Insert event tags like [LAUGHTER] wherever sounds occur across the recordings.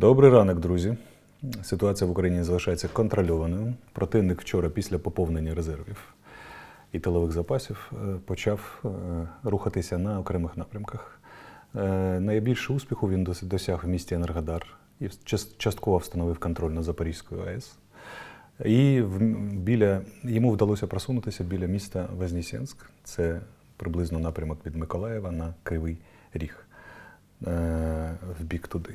Добрий ранок, друзі. Ситуація в Україні залишається контрольованою. Противник вчора, після поповнення резервів і тилових запасів, е, почав е, рухатися на окремих напрямках. Е, Найбільше успіху він досяг в місті Енергодар і частково встановив контроль над Запорізькою АЕС. І біля, йому вдалося просунутися біля міста Вознесенськ. Це приблизно напрямок від Миколаєва на Кривий Ріг в бік туди.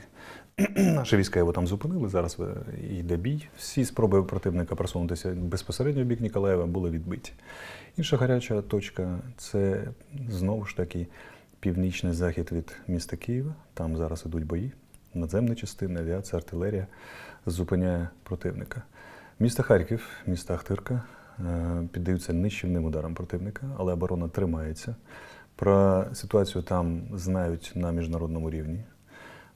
[CLEARS THROAT] Наші війська його там зупинили. Зараз е, йде бій. Всі спроби противника просунутися безпосередньо в бік Ніколаєва були відбиті. Інша гаряча точка це знову ж таки північний захід від міста Києва. Там зараз ідуть бої. Надземні частини, авіація, артилерія зупиняє противника. Місто Харків, місто Ахтирка е, піддаються нищівним ударам противника, але оборона тримається. Про ситуацію там знають на міжнародному рівні.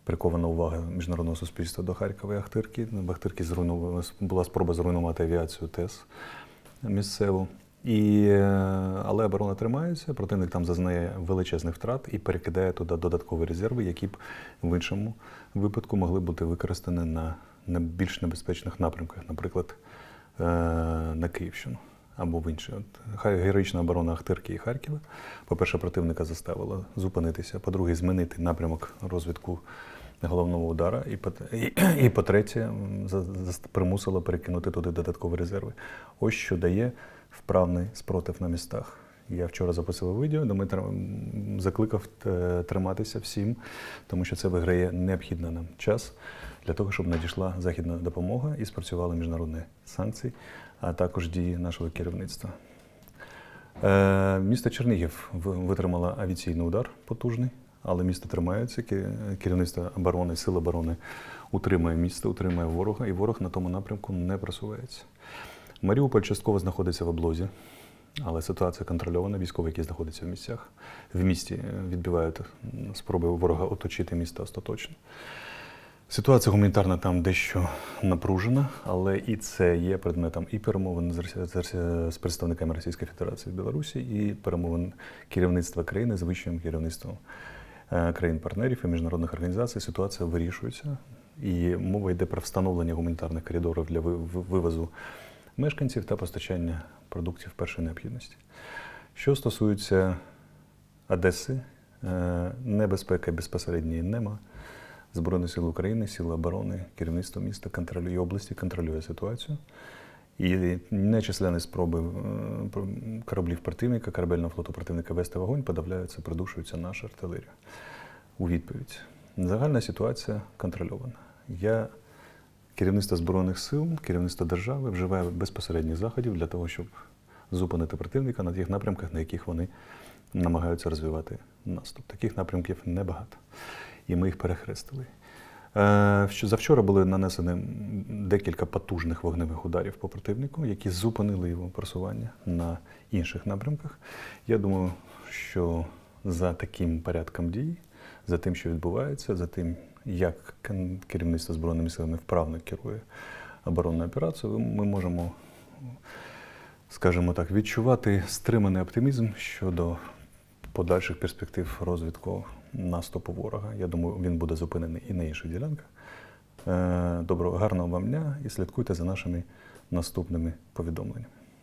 Прикована увага міжнародного суспільства до Харкова і Ахтирки. В Ахтирці зруйнувала- була спроба зруйнувати авіацію ТЕС місцеву. І, е, але оборона тримається, противник там зазнає величезних втрат і перекидає туди додаткові резерви, які б в іншому випадку могли бути використані на, на більш небезпечних напрямках, наприклад, е, на Київщину або в інші. От, героїчна оборона Ахтирки і Харкова, по-перше, противника заставила зупинитися, по-друге, змінити напрямок розвитку головного удара, і, по- і, [CLEARS THROAT] і по-третє, за- примусила перекинути туди додаткові резерви. Ось що дає вправний спротив на містах. Я вчора записував відео, де ми тр- м, закликав е, триматися всім, тому що це виграє необхідний нам час для того, щоб надійшла західна допомога і спрацювали міжнародні санкції, а також дії нашого керівництва. Е, Місто Чернігів витримало авіаційний удар потужний, але місто тримається. Керівництво оборони, сил оборони утримує місто, утримує ворога, і ворог на тому напрямку не просувається. Маріуполь частково знаходиться в облозі, але ситуація контрольована. Військові, які знаходяться в місцях, в місті е, відбивають спроби ворога оточити місто остаточно. Ситуація гуманітарна там дещо напружена, але і це є предметом і перемовин з, представниками Російської Федерації в Білорусі, і перемовин керівництва країни з вищим керівництвом країн-партнерів і міжнародних організацій. Ситуація вирішується, і мова йде про встановлення гуманітарних коридорів для ви- ви- вивозу мешканців та постачання продуктів першої необхідності. Що стосується Одеси, е, небезпеки безпосередньої нема. Збройні сили України, сили оборони, керівництво міста контролює області, контролює ситуацію. І нечисленні спроби е, кораблів противника, корабельного флоту противника вести вогонь подавляються, придушується наша артилерія. У відповідь. Загальна ситуація контрольована. Я керівництво Збройних сил, керівництво держави вживає безпосередніх заходів для того, щоб зупинити противника на тих напрямках, на яких вони намагаються розвивати наступ. Таких напрямків небагато. І ми їх перехрестили. Е, Завчора були нанесені декілька потужних вогневих ударів по противнику, які зупинили його просування на інших напрямках. Я думаю, що за таким порядком дій, за тим, що відбувається, за тим, як керівництво Збройними силами вправно керує оборонною операцією, ми можемо, скажімо так, відчувати стриманий оптимізм щодо подальших перспектив розвитку наступу ворога. Я думаю, він буде зупинений і на інших ділянках. Е, Доброго, гарного вам дня і слідкуйте за нашими наступними повідомленнями.